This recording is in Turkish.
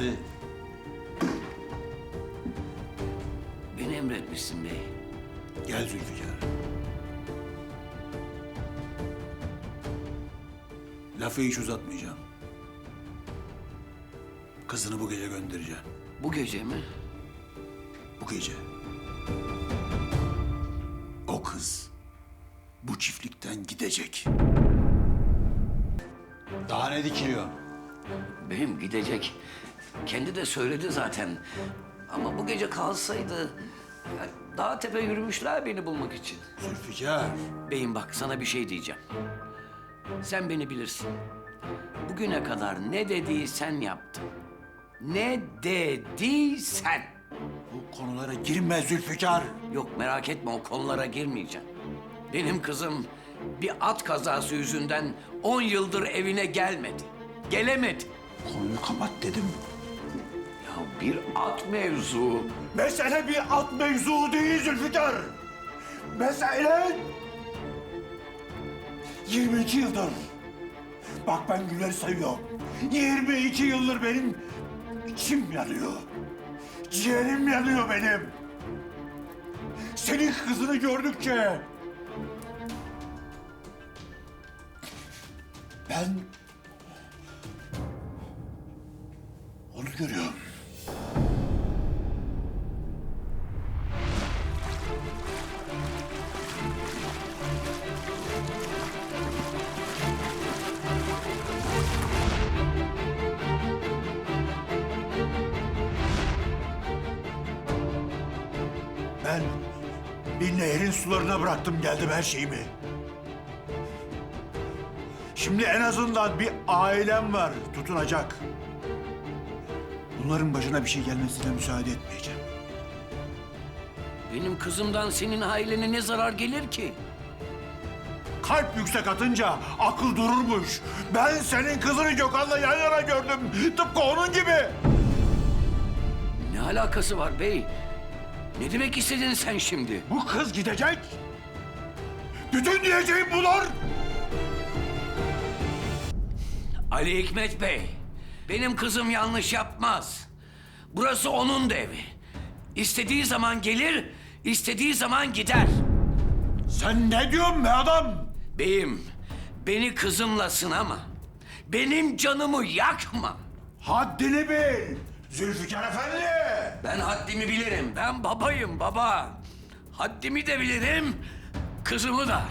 Yani... Beni emretmişsin bey. Gel Zülfikar. Lafı hiç uzatmayacağım. Kızını bu gece göndereceğim. Bu gece mi? Bu gece. O kız bu çiftlikten gidecek. Daha ne dikiliyor? Benim gidecek kendi de söyledi zaten. Ama bu gece kalsaydı... ya Dağ tepe yürümüşler beni bulmak için. Zülfikar. Beyim bak sana bir şey diyeceğim. Sen beni bilirsin. Bugüne kadar ne dediysen yaptım. Ne dediysen. Bu konulara girme Zülfikar. Yok merak etme o konulara girmeyeceğim. Benim kızım bir at kazası yüzünden on yıldır evine gelmedi. Gelemedi. Konuyu kapat dedim. Bir at mevzu. Mesele bir at mevzu değil Zülfikar. Mesele... 22 yıldır. Bak ben günleri sayıyorum. 22 yıldır benim içim yanıyor. Ciğerim yanıyor benim. Senin kızını gördükçe... Ben... Onu görüyorum. Ben bir nehrin sularına bıraktım geldim her şeyimi. Şimdi en azından bir ailem var tutunacak. Bunların başına bir şey gelmesine müsaade etmeyeceğim. Benim kızımdan senin ailene ne zarar gelir ki? Kalp yüksek atınca akıl dururmuş. Ben senin kızını Gökhan'la yan yana gördüm. Tıpkı onun gibi. Ne alakası var bey? Ne demek istedin sen şimdi? Bu kız gidecek. Bütün diyeceğim budur. Ali Hikmet Bey, benim kızım yanlış yapmaz. Burası onun da evi. İstediği zaman gelir, istediği zaman gider. Sen ne diyorsun be adam? Beyim, beni kızımla sınama. Benim canımı yakma. Haddini bil. Zülfikar Efendi. Ben haddimi bilirim. Ben babayım baba. Haddimi de bilirim, kızımı da.